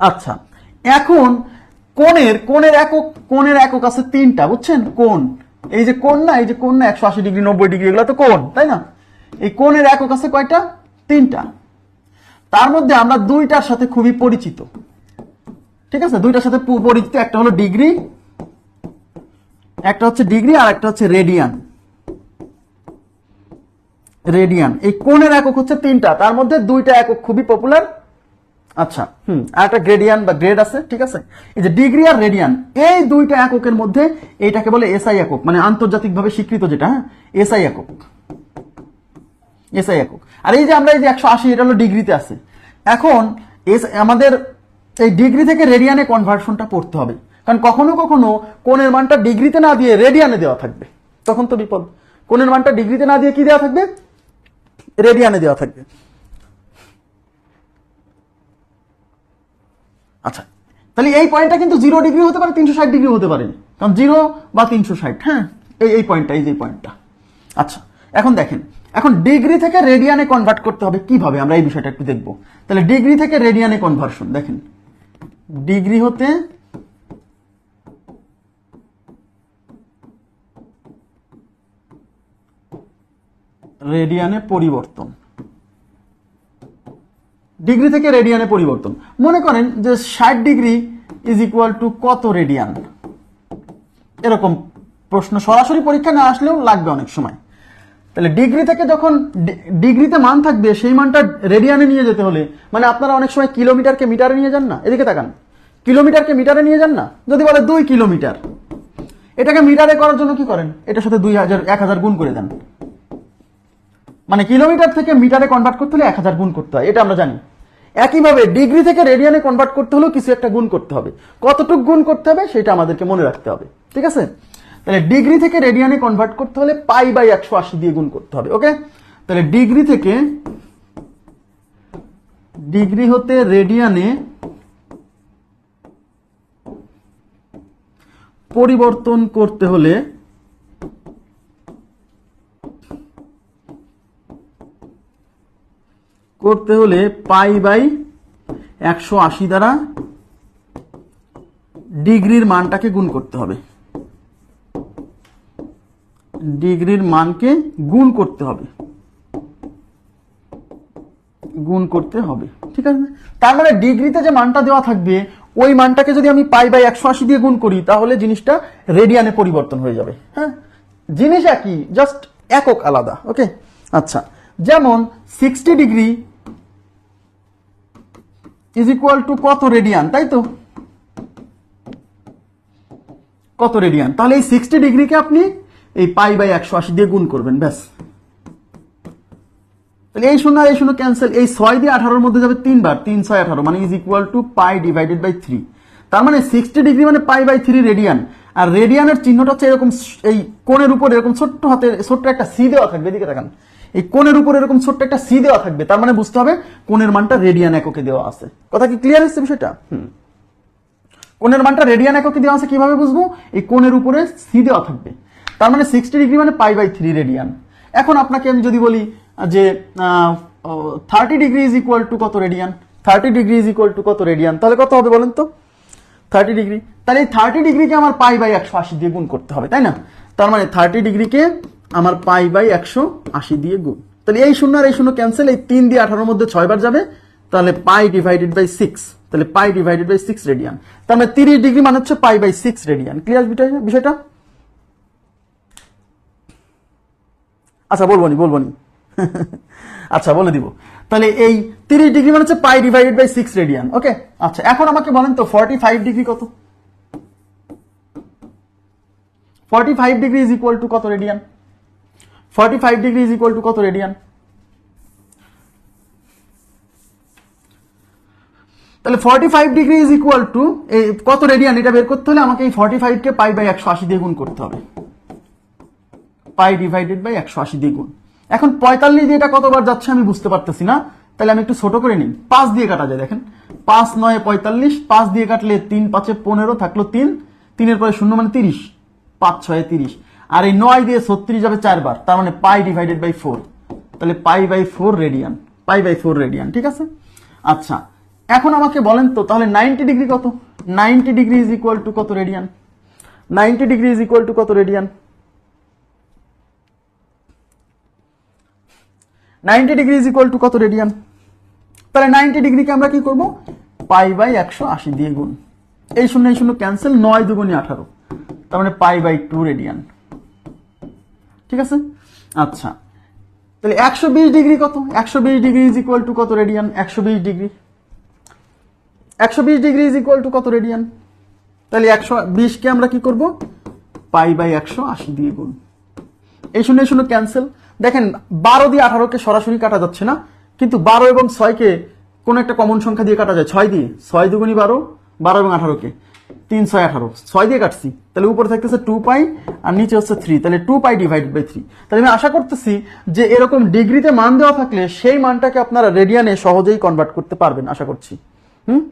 আচ্ছা এখন কোণের কোণের একক কোণের একক আছে তিনটা, বুঝছেন? কোণ। এই যে কোণ না, এই যে কোণ না, একশো আশি ডিগ্রি, নব্বই ডিগ্রি, এগুলো তো কোণ, তাই না? এই কোণের একক আছে কয়টা? তিনটা। তার মধ্যে আমরা দুইটার সাথে খুবই পরিচিত। ঠিক আছে? দুইটার সাথে পরিচিত, একটা হলো ডিগ্রি, একটা হচ্ছে ডিগ্রি, আর একটা হচ্ছে রেডিয়ান। রেডিয়ান। এই কোণের একক হচ্ছে তিনটা। তার মধ্যে দুইটা একক খুবই পপুলার আচ্ছা হুম, আর একটা গ্রেডিয়ান বা গ্রেড আছে, ঠিক আছে? এই যে ডিগ্রি আর রেডিয়ান এই দুইটা এককের মধ্যে এইটাকে বলে এসআই একক মানে আন্তর্জাতিকভাবে স্বীকৃত যেটা হ্যাঁ? এসআই একক। এসআই একক। আর এই যে আমরা এই যে একশো আশি, এটা হলো ডিগ্রিতে আছে। এখন, এস, আমাদের এই ডিগ্রি থেকে রেডিয়ানে কনভার্সনটা পড়তে হবে। কারণ কখনো কখনো কোণের মানটা ডিগ্রিতে না দিয়ে রেডিয়ানে দেওয়া থাকবে। তখন তো বিপদ। কোণের মানটা ডিগ্রিতে না দিয়ে কি দেওয়া থাকবে? রেডিয়ানে দেওয়া থাকবে। আচ্ছা তাহলে এই পয়েন্টটা কিন্তু জিরো ডিগ্রি হতে পারে, তিনশো ষাট ডিগ্রি হতে পারে। কারণ জিরো বা তিনশো ষাট হ্যাঁ এই এই পয়েন্টটা এই যে পয়েন্টটা আচ্ছা এখন দেখেন, এখন ডিগ্রি থেকে রেডিয়ানে কনভার্ট করতে হবে কীভাবে? আমরা এই বিষয়টা একটু দেখব। তাহলে ডিগ্রি থেকে রেডিয়ানে কনভার্সন দেখেন। ডিগ্রি হতে রেডিয়ানে পরিবর্তন। ডিগ্রি থেকে রেডিয়ানে পরিবর্তন। মনে করেন যে ষাট ডিগ্রি ইজ ইকুয়াল টু কত রেডিয়ান? এরকম প্রশ্ন সরাসরি পরীক্ষা না আসলেও লাগবে অনেক সময়। তাহলে ডিগ্রি থেকে যখন ডিগ্রিতে মান থাকবে, সেই মানটা রেডিয়ানে নিয়ে যেতে হলে মানে আপনারা অনেক সময় কিলোমিটারকে মিটারে নিয়ে যান না? এদিকে তাকান। কিলোমিটারকে মিটারে নিয়ে যান না? যদি বলে দুই কিলোমিটার, এটাকে মিটারে করার জন্য কি করেন? এটার সাথে দুই হাজার, এক হাজার গুণ করে দেন। মানে কিলোমিটার থেকে মিটারে কনভার্ট করতে হলে এক হাজার গুণ করতে হয়, এটা আমরা জানি। একইভাবে ডিগ্রি থেকে রেডিয়ানে কনভার্ট করতে হলেও কিছু একটা গুণ করতে হবে। কতটুকু গুণ করতে হবে সেটা আমাদেরকে মনে রাখতে হবে। ঠিক আছে? তাহলে ডিগ্রি থেকে রেডিয়ানে কনভার্ট করতে হলে পাই বাই একশো আশি দিয়ে গুণ করতে হবে, ওকে? তাহলে ডিগ্রি থেকে ডিগ্রি হতে রেডিয়ানে পরিবর্তন করতে হলে করতে হলে পাই বাই একশো আশি দ্বারা ডিগ্রির মানটাকে গুণ করতে হবে। ডিগ্রির মানকে গুণ করতে হবে। গুণ করতে হবে, ঠিক আছে? তার মানে ডিগ্রিতে যে মানটা দেওয়া থাকবে, ওই মানটাকে যদি আমি পাই বাই একশো আশি দিয়ে গুণ করি, তাহলে জিনিসটা রেডিয়ানে পরিবর্তন হয়ে যাবে হ্যাঁ? জিনিস একই জাস্ট একক আলাদা ওকে আচ্ছা যেমন sixty degree is equal to কত রেডিয়ান তাই তো? কত রেডিয়ান তাহলে এই সিক্সটি ডিগ্রিকে আপনি এই পাই বাই একশো আশি দিয়ে গুণ করবেন, ব্যাস। তাহলে এই শূন্য এই শূন্য ক্যান্সেল এই ছয় দিয়ে আঠারোর মধ্যে যাবে তিনবার, তিন, ছয়, আঠারো মানে is equal to pi divided by three তার মানে সিক্সটি ডিগ্রি মানে পাই বাই থ্রি রেডিয়ান আর রেডিয়ানের চিহ্নটা হচ্ছে এরকম এই কোণের উপর এরকম ছোট্ট হাতে ছোট্ট একটা সি দেওয়া থাকবে, এদিকে দেখান। এই কোণের উপর এরকম ছোট্ট একটা সি দেওয়া থাকবে, তার মানে বুঝতে হবে কোণের মানটা রেডিয়ান এককে দেওয়া আছে। কথা কি ক্লিয়ার হচ্ছে বিষয়টা? হুম। কোণের মানটা রেডিয়ান এককে দেওয়া আছে, কীভাবে বুঝব? এই কোণের উপরে সি দেওয়া থাকবে। তার মানে সিক্সটি ডিগ্রি মানে পাই বাই থ্রি রেডিয়ান। এখন আপনাকে আমি যদি বলি যে thirty degree is equal to কত radian? Thirty degree is equal to কত রেডিয়ান? তাহলে কত হবে বলেন তো? থার্টি ডিগ্রি তাহলে এই থার্টি ডিগ্রিকে আমার পাই বাই একশো আশি দিয়ে গুণ করতে হবে, তাই না? তার মানে থার্টি ডিগ্রিকে আমার পাই বাই একশো আশি দিয়ে গুণ। তাহলে এই শূন্য আর এই শূন্য ক্যান্সেল এই তিন দিয়ে আঠারোর মধ্যে ছয়বার যাবে। তাহলে পাই ডিভাইডেড বাই সিক্স তাহলে pi divided by six radian তার মানে তিরিশ ডিগ্রি মানে হচ্ছে pi by six radian clear বিষয়টা? আচ্ছা বলব নি, বলব আচ্ছা বলে দিব। তাহলে এই তিরিশ ডিগ্রি মানে হচ্ছে pi divided by six radian okay আচ্ছা এখন আমাকে বলেন তো ফর্টি ফাইভ ডিগ্রি কত? Forty five degree is equal to কত radian forty five degree is equal to কত রেডিয়ান তাহলে forty five degree is equal to কত রেডিয়ান এটা বের করতে হলে আমাকে এই ফর্টি ফাইভকে পাই বাই একশো আশি দিয়ে গুণ করতে হবে। পাই ডিভাইডেড বাই একশো আশি দিয়ে গুণ। এখন পঁয়তাল্লিশ দিয়ে এটা কতবার যাচ্ছে আমি বুঝতে পারতেছি না। তাহলে আমি একটু ছোট করে নিই। পাঁচ দিয়ে কাটা যায়, দেখেন। পাঁচ নয় পঁয়তাল্লিশ, পাঁচ দিয়ে কাটলে তিন, পাঁচে পনেরো থাকল তিন। তিনের পরে শূন্য মানে তিরিশ। পাঁচ ছয় তিরিশ। আর এই নয় দিয়ে ছত্রিশ যাবে চারবার, তার মানে পাই ডিভাইডেড বাই ফোর তাহলে pi by four radian pi by four radian ঠিক আছে? আচ্ছা এখন আমাকে বলেন তো, তাহলে নাইনটি ডিগ্রি কত? Ninety degree is equal to কত radian ninety degree is equal to কত radian ninety degree is equal to কত রেডিয়ান তাহলে নাইনটি ডিগ্রিকে আমরা কি করব? পাই বাই একশো আশি দিয়ে গুণ। এই শূন্য এই শূন্য ক্যান্সেল নয় দুগুণে আঠারো, তার মানে পাই বাই টু রেডিয়ান ঠিক আছে? আচ্ছা। তাহলে একশো বিশ ডিগ্রি কত? একশো বিশ ডিগ্রি ইজ ইকুয়াল টু কত রেডিয়ান একশো বিশ ডিগ্রি। একশো বিশ ডিগ্রি ইজ ইকুয়াল টু কত রেডিয়ান তাহলে একশো বিশকে আমরা কি করব? পাই বাই একশো আশি দিয়ে গুণ। এই শূন্য শূন্য ক্যান্সেল দেখেন, বারো দিয়ে আঠারোকে সরাসরি কাটা যাচ্ছে না, কিন্তু বারো এবং ছয়কে কোন একটা কমন সংখ্যা দিয়ে কাটা যায়। ছয় দিয়ে। ছয় দুগুণি বারো বারো এবং আঠারোকে তিন ছয় আঠারো ছয় দিয়ে কাটছি। তাহলে উপরে থাকতেছে টু পাই আর নিচে হচ্ছে থ্রি তাহলে two pi divided by three তাহলে আমি আশা করতেছি যে এরকম ডিগ্রিতে মান দেওয়া থাকলে সেই মানটাকে আপনারা রেডিয়ানে সহজেই কনভার্ট করতে পারবেন, আশা করছি। হুম?